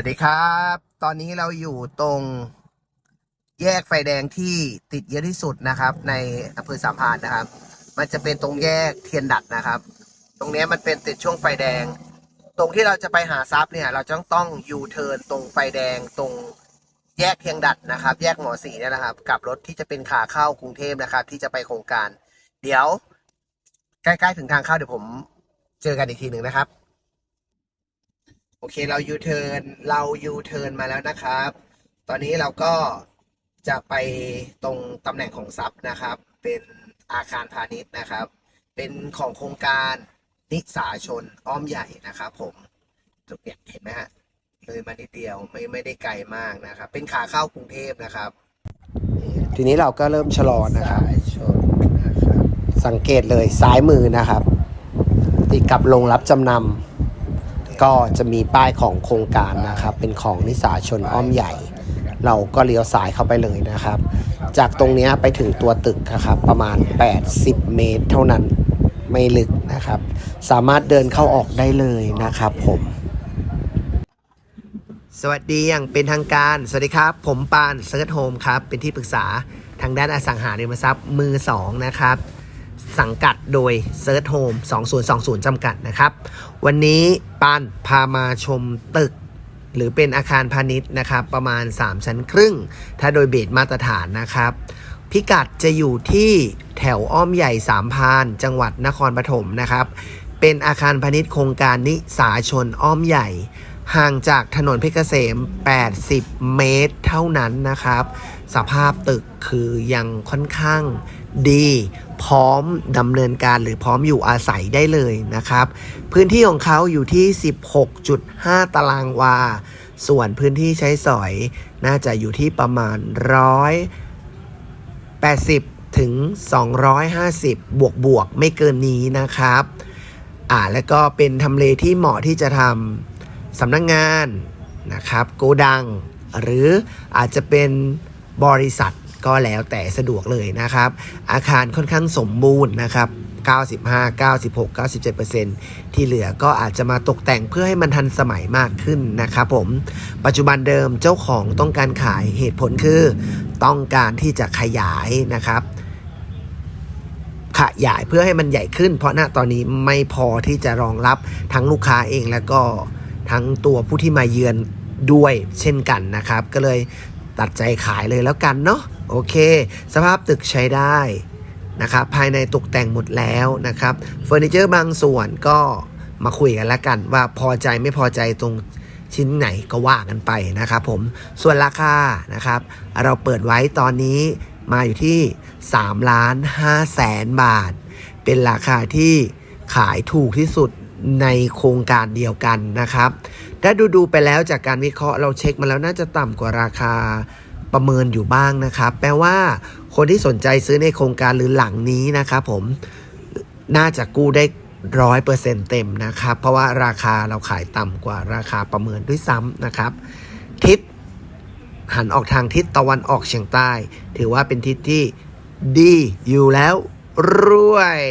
วัสดีครับ ตอนนี้เราอยู่ตรงแยกไฟแดงที่ติดเยอะที่สุดนะครับ ในอำเภอสามพานนะครับ มันจะเป็นตรงแยกเทียนดัดนะครับ ตรงนี้มันเป็นติดช่วงไฟแดง ตรงที่เราจะไปหาซับเนี่ย เราจะต้องยูเทิร์นตรงไฟแดงตรงแยกเทียนดัดนะครับ แยกหมอสีเนี่ยนะครับ กับรถที่จะเป็นขาเข้ากรุงเทพนะครับ ที่จะไปโครงการ เดี๋ยว ใกล้ๆถึงทางเข้าเดี๋ยวผมเจอกันอีกทีหนึ่งนะครับ โอเคเรายูเทิร์นเรายูเทิร์นมาแล้วนะครับ ตอนนี้เราก็จะไปตรงตำแหน่งของซับนะครับ เป็นอาคารพาณิชย์นะครับ เป็นของโครงการนิสาชนอ้อมใหญ่นะครับ ผมจุดเนี่ยเห็นไหมฮะเลยมานิดเดียวไม่ไม่ได้ไกลมากนะครับ เป็นขาเข้ากรุงเทพนะครับ ทีนี้เราก็เริ่มชะลอนะครับชนนะครับสังเกตเลยซ้ายมือนะครับ ติดกับโรงรับจำนำ ก็จะมีป้ายของโครงการนะครับ เป็นของนิสาชนอ้อมใหญ่ เราก็เลี้ยวซ้ายเข้าไปเลยนะครับ จากตรงนี้ไปถึงตัวตึกนะครับ ประมาณ 80 เมตร เท่านั้นไม่ลึกนะครับ สามารถเดินเข้าออกได้เลยนะครับผมสวัสดีอย่างเป็นทางการ สวัสดีครับ ผมปานเซิร์ชโฮมครับ เป็นที่ปรึกษาทางด้านอสังหาริมทรัพย์มือ 2 นะครับ สังกัดโดย Search Home 2020 จำกัดนะครับ วันนี้ปานพามาชมตึก หรือเป็นอาคารพาณิชย์นะครับ ประมาณ 3 ชั้นครึ่ง ถ้าโดยเบสมาตรฐานนะครับ พิกัดจะอยู่ที่แถวอ้อมใหญ่สามพาน จังหวัดนครปฐมนะครับ เป็นอาคารพาณิชย์โครงการนิสาชนอ้อมใหญ่ห่างจากถนนเพชรเกษม 80 เมตรเท่านั้นนะครับ สภาพตึกคือยังค่อนข้างดี พร้อมดำเนินการหรือพร้อมอยู่อาศัยได้เลยนะครับ พื้นที่ของเขาอยู่ที่ 16.5 ตารางวา ส่วนพื้นที่ใช้สอยน่าจะอยู่ที่ประมาณ 180 ถึง 250 บวกบวกไม่เกินนี้นะครับ อ่าแล้วก็เป็นทำเลที่เหมาะที่จะทำสำนักงงานนะครับ โกดัง หรืออาจจะเป็นบริษัท ก็แล้วแต่สะดวกเลยนะครับ อาคารค่อนข้างสมบูรณ์นะครับ95 96 97%ที่เหลือก็อาจจะมาตกแต่งเพื่อให้มันทันสมัยมากขึ้นนะครับผม ปัจจุบันเดิมเจ้าของต้องการขายเหตุผลคือ ต้องการที่จะขยายนะครับ ขยายเพื่อให้มันใหญ่ขึ้น เพราะณตอนนี้ไม่พอที่จะรองรับทั้งลูกค้าเองแล้วก็ทั้งตัวผู้ที่มาเยือนด้วยเช่นกันนะครับ ก็เลย ตัดใจขายเลยแล้วกันเนาะโอเค สภาพตึกใช้ได้นะครับภายในตกแต่งหมดแล้วนะครับเฟอร์นิเจอร์บางส่วนก็มาคุยกันแล้วกันว่าพอใจไม่พอใจตรงชิ้นไหนก็ว่ากันไปนะครับผมส่วนราคานะครับเราเปิดไว้ตอนนี้มาอยู่ที่3ล้าน5แสนบาท เป็นราคาที่ขายถูกที่สุด ในโครงการเดียวกันนะครับถ้าดูดูๆไปแล้วจากการวิเคราะห์เราเช็คมาแล้วน่าจะต่ำกว่าราคาประเมินอยู่บ้างนะครับ แปลว่าคนที่สนใจซื้อในโครงการหรือหลังนี้นะครับผมน่าจะกู้ได้ร้อยเปอร์เซ็นเต็มนะครับ เพราะว่าราคาเราขายต่ำกว่าราคาประเมินด้วยซ้ำนะครับ ทิศหันออกทางทิศตะวันออกเฉียงใต้ ถือว่าเป็นทิศที่ดีอยู่แล้วรวย